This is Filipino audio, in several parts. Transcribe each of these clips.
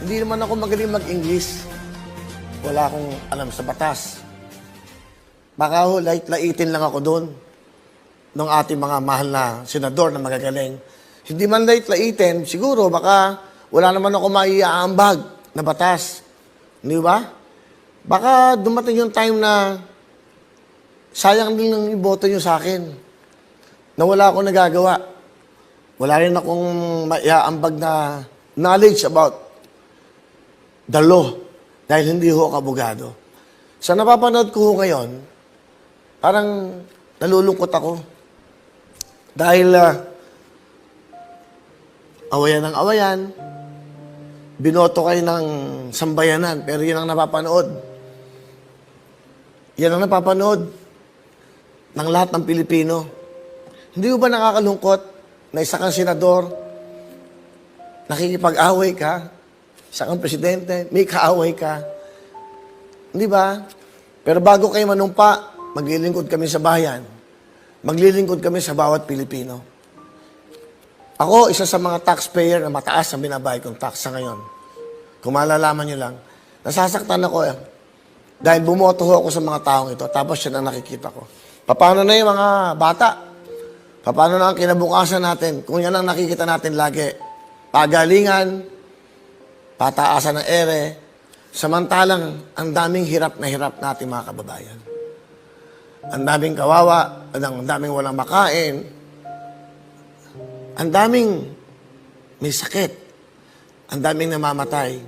Hindi naman ako magaling mag-English. Wala akong alam sa batas. Baka ho, lait-laitin lang ako doon ng ating mga mahal na senador na magagaling. Hindi man lait-laitin, siguro baka wala naman ako maiaambag na batas. Di ba? Baka dumating yung time na sayang din ang iboto nyo sa akin na wala akong nagagawa. Wala rin akong maiaambag na knowledge about the law dahil hindi ho ako abogado. Sa napapanood ko ho ngayon, parang nalulungkot ako. Dahil ah, awayan ng awayan, binoto kayo ng sambayanan, pero yun ang napapanood. Yan ang napapanood ng lahat ng Pilipino. Hindi ba nakakalungkot na isa kang senador, nakikipag-away ka, isa kang presidente, may kaaway ka. Hindi ba? Pero bago kayo manumpa, maglilingkod kami sa bayan. Maglilingkod kami sa bawat Pilipino. Ako, isa sa mga taxpayer na mataas ang binabayad kong tax sa ngayon. Kung malalaman nyo lang, nasasaktan ako eh. Dahil bumoto ako sa mga taong ito, tapos yan ang nakikita ko. Paano na yung mga bata? Paano na ang kinabukasan natin? Kung yan ang nakikita natin lagi. Pagalingan, pataasan ng ere, samantalang ang daming hirap na hirap natin mga kababayan. Ang daming kawawa, ang daming walang makain, ang daming may sakit, ang daming namamatay.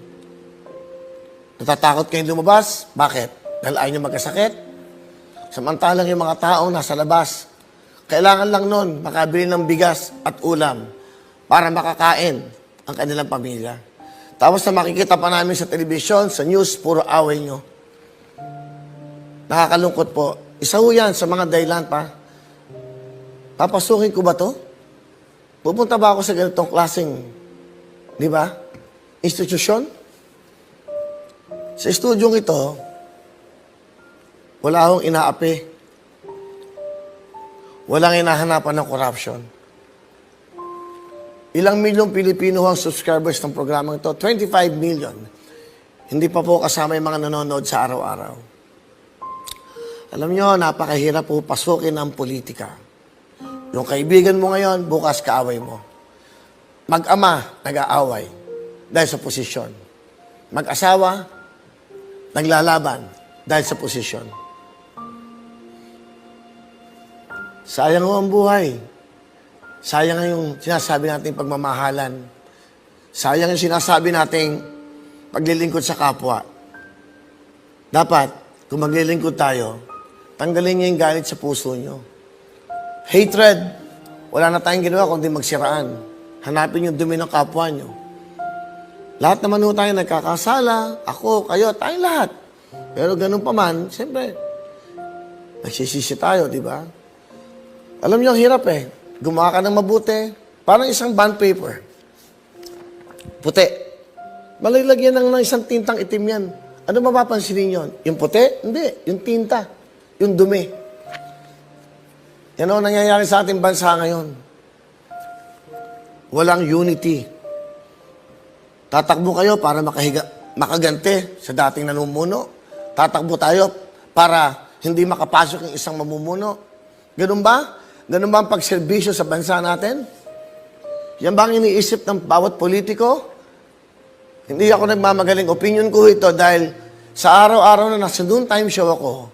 Natatakot kayong lumabas? Bakit? Dahil ayaw nyo magkasakit? Samantalang yung mga taong nasa labas, kailangan lang nun makabili ng bigas at ulam para makakain ang kanilang pamilya. Tapos na makikita pa namin sa telebisyon, sa news, puro away nyo. Nakakalungkot po. Isa ho yan sa mga dahilan pa. Papasukin ko ba to? Pupunta ba ako sa ganitong klaseng, di ba, institusyon? Sa estudyong ito, wala akong inaapi. Walang hinahanapan ng corruption. Ilang milyong Pilipino ang subscribers ng programang ito? 25 million. Hindi pa po kasama yung mga nanonood sa araw-araw. Alam nyo, napakahirap po pasukin ang politika. Yung kaibigan mo ngayon, bukas kaaway mo. Mag-ama, nag-aaway dahil sa posisyon. Mag-asawa, naglalaban dahil sa posisyon. Sayang ho ang buhay. Sayang yung sinasabi nating pagmamahalan. Sayang yung sinasabi nating paglilingkod sa kapwa. Dapat, kung maglilingkod tayo, tanggalin niyo yung galit sa puso niyo. Hatred, wala na tayong ginawa kundi magsiraan. Hanapin yung dumi ng kapwa niyo. Lahat naman ho tayo nagkakasala, ako, kayo, tayong lahat. Pero ganun pa man, siyempre, nagsisisi tayo, di ba? Alam niyo, hirap eh. Gumawa ka ng mabuti, parang isang bond paper. Puti. Malalagyan ng, ng isang tintang itim yan. Ano mapapansin ninyo? Yung puti? Hindi. Yung tinta. Yung dumi. Yan ang nangyayari sa ating bansa ngayon. Walang unity. Tatakbo kayo para makahiga, makagante sa dating nanumuno. Tatakbo tayo para hindi makapasok yung isang mamumuno. Ganun ba? Ganun ba ang pagserbisyo sa bansa natin? Yan ba ang iniisip ng bawat politiko? Hindi ako nagmamagaling. Opinion ko ito dahil sa araw-araw na nasa noon time show ako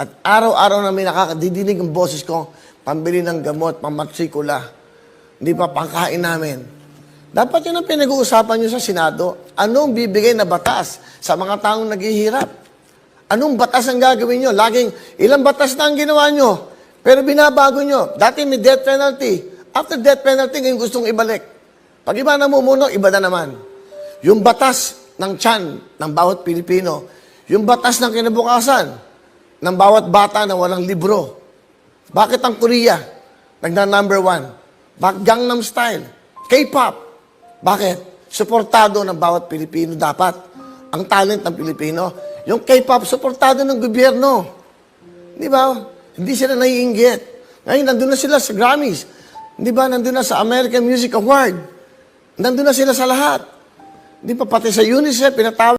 at araw-araw na may nakakadidinig ang boses ko, pambili ng gamot, pamatrikula, hindi pa pangkain namin. Dapat yun ang pinag-uusapan nyo sa Senado. Anong bibigay na batas sa mga taong naghihirap? Anong batas ang gagawin nyo? Laging, ilang batas na ang ginawa nyo? Pero binabago nyo. Dati may death penalty. After death penalty, ngayon gustong ibalik. Pag iba namumuno, iba na naman. Yung batas ng tiyan ng bawat Pilipino, yung batas ng kinabukasan ng bawat bata na walang libro. Bakit ang Korea nagna number one? Bakit Gangnam Style? K-pop? Bakit? Suportado ng bawat Pilipino dapat. Ang talent ng Pilipino. Yung K-pop, suportado ng gobyerno. Di ba? Hindi sila naiinggit. Ngayon, nandun na sila sa Grammys. Di ba? Nandun na sa American Music Award. Nandun na sila sa lahat. Di ba pati sa UNICEF, pinatawag